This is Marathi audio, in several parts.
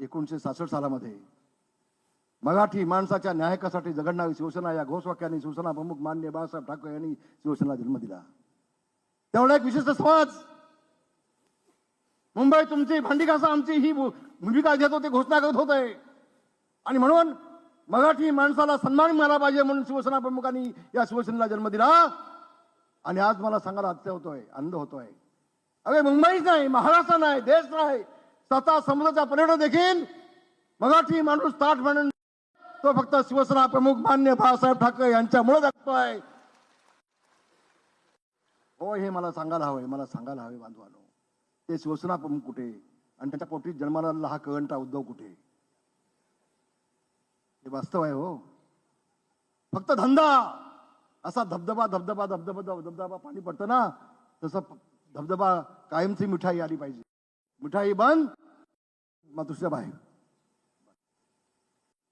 एकोणीसशे सासष्ट सालामध्ये मराठी माणसाच्या न्यायकासाठी जगडणारी शिवसेना या घोषवाक्याने शिवसेना प्रमुख मान्य बाळासाहेब ठाकरे यांनी शिवसेना जन्म दिला. त्यामुळे एक विशिष्ट समाज. मुंबई तुमची भांडी आमची ही भूमिका घेत होते घोषणा करत होते. आणि म्हणून मराठी माणसाला सन्मान मिळाला पाहिजे म्हणून शिवसेना प्रमुखांनी या शिवसेनेला जन्म दिला. आणि आज मला सांगायला आत्या होतोय आनंद होतोय. अरे मुंबईच नाही महाराष्ट्र नाही देश नाही. स्वतः समुद्राचा पर्यटन देखील मराठी माणूस ताट म्हणून तो फक्त शिवसेना प्रमुख मान्य बाळासाहेब ठाकरे यांच्यामुळे जगतोय. हो हे मला सांगायला हवंय मला सांगायला हवे बांधवानो. ते शिवसेना प्रमुख कुठे? आणि त्याच्या पोटी जन्माला हा कळंटा उद्धव कुठे? हे वास्तव आहे हो. फक्त धंदा. असा धबधबा धबधबा धबधबा धबधबा पाणी पडतं ना तसं धबधबा कायमची मिठाई आली पाहिजे. मिठाई बंद. मग बाहेर.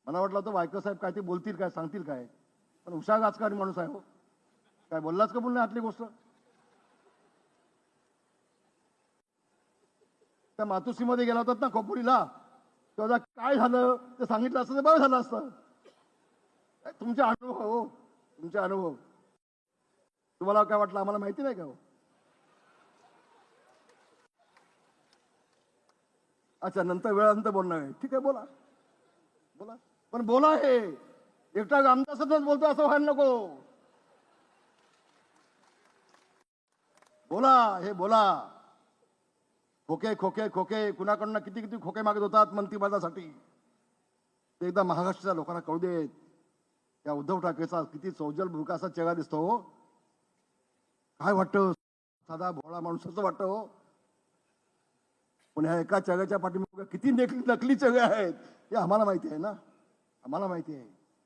मला वाटलं होतं वायकर साहेब काय ते बोलतील काय सांगतील काय. पण हुशार राजकारणी माणूस आहे हो. काय बोललाच का बोलणं आतली गोष्ट. त्या मातोश्रीमध्ये गेला होतात ना खोपोलीला. तेव्हा काय झालं? ते सांगितलं असतं ते बरं झालं असतं. तुमचे अनुभव हो तुमचे अनुभव. तुम्हाला काय वाटलं? आम्हाला माहिती नाही का हो? अच्छा नंतर वेळानंतर बोलणार आहे. ठीक आहे बोला. बोला. पण बोला हे. एकटा आमदार बोलतो असं व्हायला नको. बोला हे बोला. खोके खोके खोके. कुणाकडनं किती किती खोके मागत होतात मंत्रिपदासाठी ते एकदा महाराष्ट्राच्या लोकांना कळू देत. त्या उद्धव ठाकरेचा किती सौजल भूमिका चेहरा दिसतो हो. काय वाटतं? साधा भोळा माणूस असं वाटतं हो. पण ह्या एका चेहऱ्याच्या पाठीमागे किती नकली नकली चेहरे आहेत हे आम्हाला माहिती आहे ना? आम्हाला माहिती आहे.